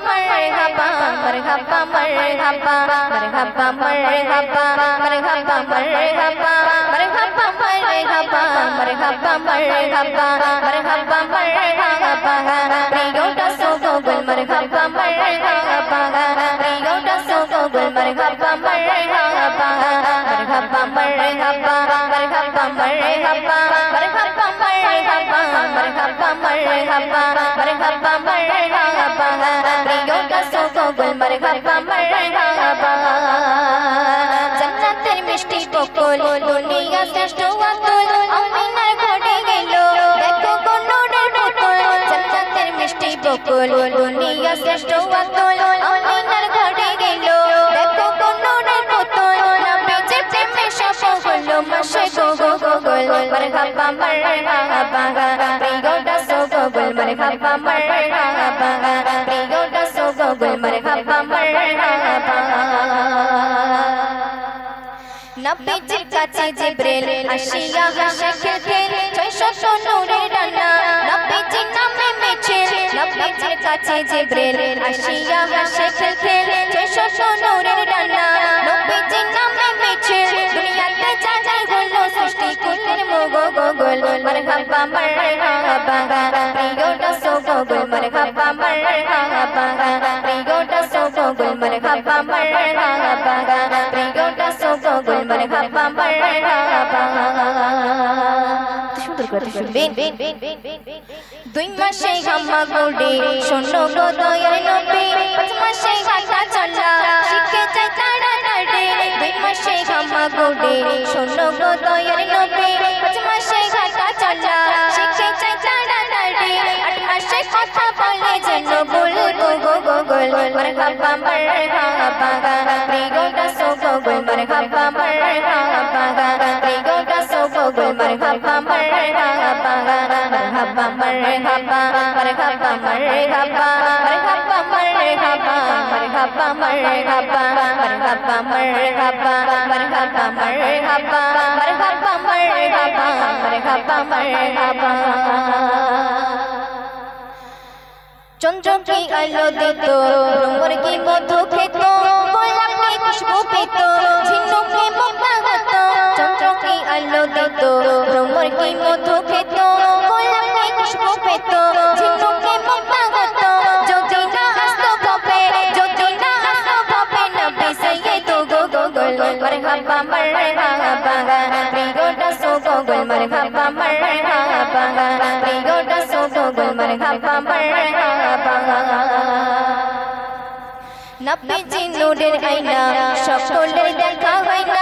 Bye. জান্নাতের মিষ্টি বকুল দুনিয়া শ্রেষ্ঠ আতুল আমিনার ঘটে গেল দেখো কোন পুতুল জান্নাতের মিষ্টি বকুল দুনিয়া শ্রেষ্ঠ আতুল مرحبا مرحبا پریوڈا سو گوگل مرحبا مرحبا پریوڈا سو گوگل مرحبا مرحبا নবীজির কাছে জিব্রেল আসিয়া হাসি খেলতে ছয়শো সোনুরে ডানা নবীজির নামে মেছে নবীজির কাছে জিব্রেল আসিয়া হাসি খেলতে ছয়শো marhaba marhaba priyo daso gogol marhaba marhaba priyo daso gogol marhaba marhaba priyo daso gogol marhaba marhaba সুন্দর করে শুনবেন দুই মাসে গাম্মা গোড়ে শোনো গো দয়াল নবী পাঁচ মাসে হাঁটা চলা শিখে যায় তাড়া তাড়ে দুই মাসে গাম্মা গোড়ে শোনো গো দয়াল নবী হাঁটা চলা শিখে যায় তাড়াতাড়ি আট মাসে কথা বলে যেন বল গো গো গো গোল মারহাবা মারহাবা প্রিয়টা সো গো গোল মারহাবা মারহাবা প্রিয়টা সো গো গোল মারহাবা মারহাবা মারহাবা মারহাবা মারহাবা মারহাবা মারহাবা মারহাবা মারহাবা মারহাবা মারহাবা মারহাবা মারহাবা মারহাবা চন্দ্রকে আলো দিত কি মধু খেত গোলাপে খুশবু পেত ঝিনুকে মোটা হতো চন্দ্রকে আলো দিত কি মধু খেত গোলাপে খুশবু পেত ঝিনুকে মোটা হতো যদি না আসতো ভাবে যদি না আসতো ভাবে নবী সৈয়দ গো গো গোল মারহাবা মারহাবা প্রিয়টা সো গো গোল মারহাবা নবীজি নূরের আয়না সকলের দেখা হয় না।